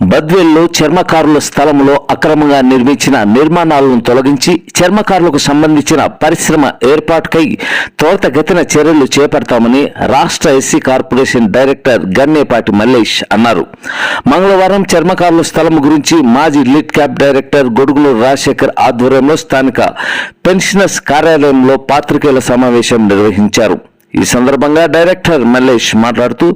బద్వేల్లో చర్మకారుల స్థలంలో అక్రమంగా నిర్మించిన నిర్మాణాలను తొలగించి చర్మకారులకు సంబంధించిన పరిశ్రమ ఏర్పాటుకై త్వరితగతిన చర్యలు చేపడతామని రాష్ట్ర SC corporation director Gannepati Mallesh అన్నారు. మంగళవారం చర్మకారుల స్థలం గురించి మాజీ లిడ్ క్యాప్ డైరెక్టర్ గొడుగులు రాజశేఖర్ ఆధ్వర్యంలో స్థానిక పెన్షనర్స్ కార్యాలయంలో పాత్రికేయుల సమావేశం నిర్వహించారు. ఈ సందర్భంగా డైరెక్టర్ మల్లేష్ మాట్లాడుతూ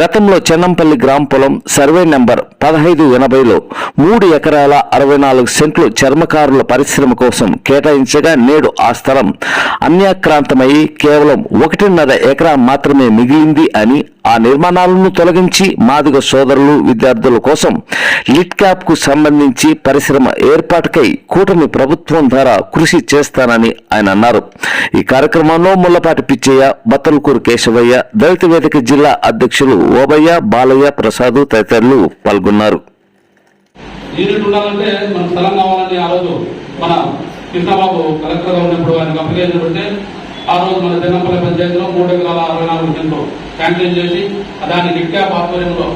గతంలో చెన్నంపల్లి గ్రామ పొలం సర్వే నెంబర్ పదహైదు ఎనభైలో మూడు ఎకరాల అరవై నాలుగు సెంట్లు చర్మకారుల పరిశ్రమ కోసం కేటాయించగా నేడు ఆ స్థలం అన్యాక్రాంతమై కేవలం ఒకటిన్నర ఎకరా మాత్రమే మిగిలింది అని ఆ నిర్మాణాలను తొలగించి మాదిగ సోదరులు విద్యార్థుల కోసం లిట్ క్యాప్కు సంబంధించి పరిశ్రమ ఏర్పాటుకై కూటమి ప్రభుత్వం ద్వారా కృషి చేస్తానని ఆయన అన్నారు. ఈ కార్యక్రమంలో ముల్లపాటి పిచ్చయ్య బత్తలకూరు కేశవయ్య దళిత వేదిక జిల్లా అధ్యక్షులు ఓబయ్య బాలయ్య ప్రసాద్ తదితరులు పాల్గొన్నారు. మన ఆ రోజు మన కృష్ణబాబు జనంపల్లి పంచాయతీలో మూడు ఎకరాల అరవై నాలుగు సెంట్లు శాంక్షన్ చేసి దాన్ని లిట్ క్యాప్ ఆధ్వర్యంలో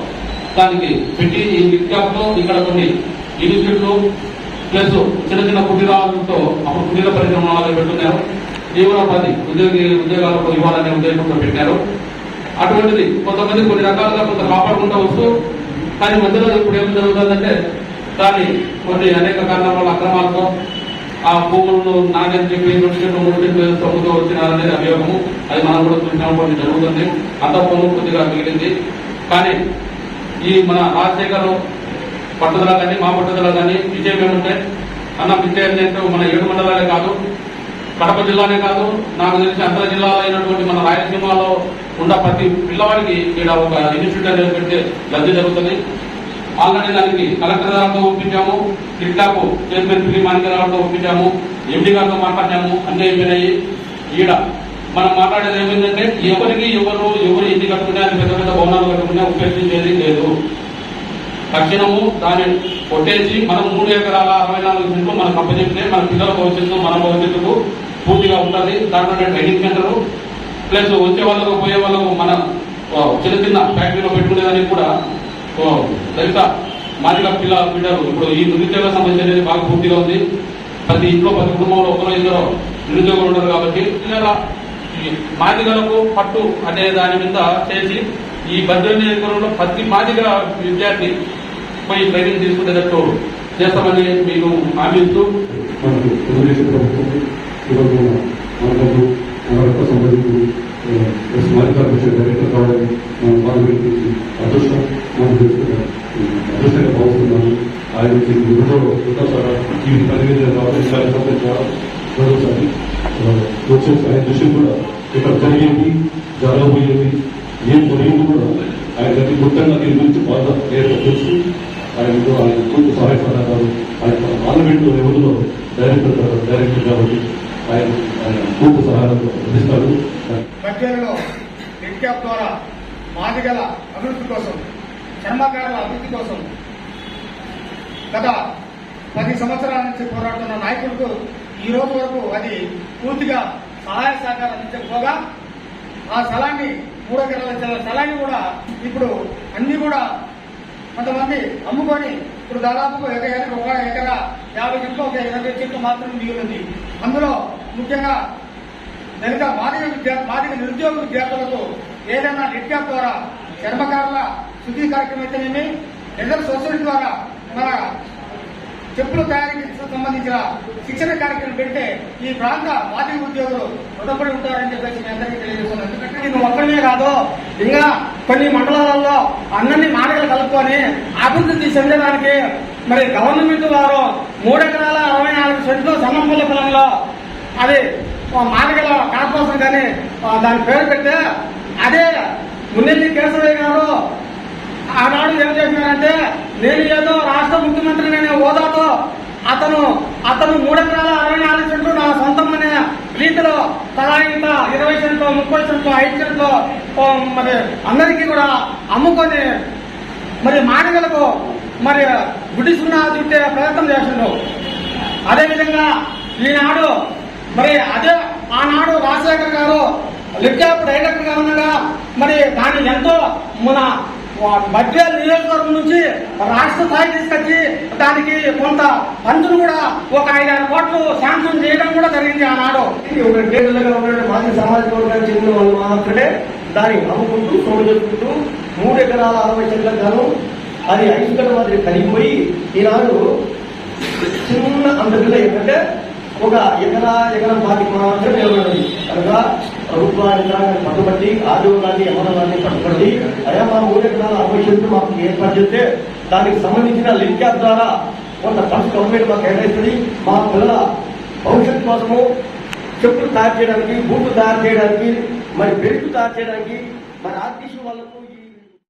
దానికి పెట్టి ఈ లిట్ క్యాప్లో ఇక్కడ కొన్ని యూనిట్లు ప్లస్ చిన్న చిన్న కుటీరాలతో అప్పుడు కుటీర పరిశ్రమలు పెట్టున్నారు. జీవనోపాధి ఉద్యోగి ఉద్యోగాలకు ఇవ్వాలనే ఉద్దేశంతో పెట్టారు. అటువంటిది కొంతమంది కొన్ని రకాలుగా కొంత కాపాడుకుంటూ వస్తూ కానీ మధ్యలో ఇప్పుడు ఏం జరుగుతుందంటే దాన్ని కొన్ని అనేక కారణాల వల్ల అక్రమాలతో ఆ భూములను నాగని చెప్పి రెండు చెట్లు మూడు వచ్చినారనేది అభియోగము. అది మనం కూడా చూసినాము కొన్ని జరుగుతుంది. అంత కొద్దిగా మిగిలింది. కానీ ఈ మన రాజశేఖర్ పట్టుదల కానీ మా పట్టుదల కానీ విజయం ఏమంటే అన్న విజయం అంటే మన ఏడు మండలాలే కాదు కడప జిల్లానే కాదు నాకు తెలిసి అంతర జిల్లాలో అయినటువంటి మన రాయలసీమలో ఉన్న ప్రతి పిల్లవాడికి ఇక్కడ ఒక ఇన్స్టిట్యూట్ అనేది పెడితే లబ్ధి జరుగుతుంది. ఆల్రెడీ దానికి కలెక్టర్ గారితో ఒప్పించాము టిక్టాప్ చైర్మన్ పిల్లి మానిక గారితో ఒప్పించాము ఎండి గారితో మాట్లాడాము అన్నీ అయిపోయినాయి. ఈడ మనం మాట్లాడేది ఏమైందంటే ఎవరికి ఎవరు ఎవరు ఎన్ని కట్టుకున్నా పెద్ద పెద్ద భవనాలు కట్టుకునే ఉపేక్షించేది లేదు. తక్షణము దాన్ని కొట్టేసి మనం మూడు ఎకరాల అరవై నాలుగు సెంట్లు మన అప్పచెప్తే మన పిల్లల భవిష్యత్తు మన భవిష్యత్తుకు పూర్తిగా ఉంటుంది దాంట్లో ట్రైనింగ్ సెంటర్ ప్లస్ వచ్చే వాళ్ళకు పోయే వాళ్ళకు మన చిన్న చిన్న ఫ్యాక్టరీలో పెట్టుకునేదానికి కూడా దళిత మాదిక పిల్ల బిడ్డలు. ఇప్పుడు ఈ నిరుద్యోగ సమస్య అనేది బాగా పూర్తిగా ఉంది. ప్రతి ఇంట్లో ప్రతి కుటుంబంలో ఒకరో ఇద్దరు నిరుద్యోగులు ఉన్నారు కాబట్టి మాదిగలకు పట్టు అనే దాని మీద చేసి ఈ భద్రత నియోజకవర్గంలో ప్రతి మాదిగ విద్యార్థి పోయి ట్రైనింగ్ తీసుకునేటట్టు చేస్తామని మీకు హామీ ఇస్తూ ఈ పదివేల మరోసారి దృష్టి కూడా ఇక్కడ జరిగేది జరగబోయేది ఏం జరిగింది కూడా ఆయన ప్రతి దీని గురించి ఆయన పూర్తి సహాయ ఆయన పార్లమెంట్ లెవెల్లో డైరెక్టర్ డైరెక్టర్ కాబట్టి ఆయన ఆయన పూర్తి సహాయాలు అందిస్తారు. మధ్యలో ద్వారా మాదిగల అభివృద్ధి కోసం చర్మకారుల అభివృద్ధి కోసం గత పది సంవత్సరాల నుంచి పోరాడుతున్న నాయకులకు ఈ రోజు వరకు అది పూర్తిగా సహాయ సహకారం అందించకపోగా ఆ స్థలాన్ని మూడు స్థలాన్ని కూడా ఇప్పుడు అన్ని కూడా కొంతమంది అమ్ముకొని ఇప్పుడు దాదాపు ఒక ఎకరా ఒక ఎకరా యాభై చెట్లు ఒక ఇరవై చెట్లు మాత్రమే మిగిలింది అందులో ముఖ్యంగా దళిత మాదిక విద్యా మాదిగ నిరుద్యోగ విద్యార్థులకు ఏదైనా నెట్ ద్వారా చర్మకారుల శుద్ధి కార్యక్రమం అయితేనేమి రిజర్వ్ సొసైటీ ద్వారా మన చెప్పుల తయారీకి సంబంధించిన శిక్షణ కార్యక్రమం పెడితే ఈ ప్రాంత మాజీ ఉద్యోగులు రుణపడి ఉంటారని చెప్పేసి అందరికీ తెలియజేస్తున్నాను ఎందుకంటే నేను ఒక్కడనే కాదు ఇంకా కొన్ని మండలాలలో అన్నీ మాటలు కలుపుకొని అభివృద్ధి చెందడానికి మరి గవర్నమెంట్ వారు మూడెకరాల అరవై నాలుగు సెంట్లు సన్నంపల్లి పొలంలో అది మాదిగల కార్పొరేషన్ కానీ దాని పేరు పెడితే అదే మున్నెల్లి కేశవయ్య గారు ఆనాడు ఏం చేసినారంటే నేను ఏదో రాష్ట్ర ముఖ్యమంత్రి అనే హోదాతో అతను అతను మూడెకరాల అరవై నాలుగు సెంట్లు నా సొంతం అనే రీతిలో తలా ఇంత ఇరవై సెంట్లు ముప్పై సెంట్లు ఐదు సెంట్లు మరి అందరికీ కూడా అమ్ముకొని మరి మాటలకు మరి గుడి సున్నా చుట్టే ప్రయత్నం చేసిండు. అదేవిధంగా ఈనాడు మరి అదే ఆనాడు రాజశేఖర్ గారు లిప్టాప్ డైరెక్టర్గా ఉండగా మరి దాన్ని ఎంతో మన మధ్య నియోజకవర్గం నుంచి రాష్ట్ర స్థాయి తీసుకొచ్చి దానికి కొంత ఫండ్స్ కూడా ఒక ఐదారు కోట్లు శాంక్షన్ చేయడం కూడా జరిగింది ఆనాడు. ఇది ఒక మాజీ సామాజిక వర్గానికి చెందిన వాళ్ళు మాత్రమే దాన్ని అమ్ముకుంటూ చోటు చేసుకుంటూ మూడు ఎకరాల అరవై చెట్లకు గాను అది ఐదు మాదిరి కలిగిపోయి ఈనాడు చిన్న అందరిలో ఏంటంటే ఒక ఎకరా ఎకరం పాతికి కొనాలంటే నిలబడింది కనుక ప్రభుత్వ యంత్రాంగాన్ని పట్టుబట్టి ఆదివారాన్ని యమనాన్ని పట్టుబట్టి అయ్యా మా మూడు ఎకరాల అరవై చెట్లు మాకు ఏర్పాటు చేస్తే దానికి సంబంధించిన లింక్ యాప్ ద్వారా కొంత ఫండ్స్ గవర్నమెంట్ మాకు కేటాయిస్తుంది. మా పిల్లల భవిష్యత్తు కోసము చెప్పులు తయారు చేయడానికి బూట్లు తయారు చేయడానికి మరి బెల్ట్ తయారు చేయడానికి మరి ఆర్టీసీ వాళ్ళకు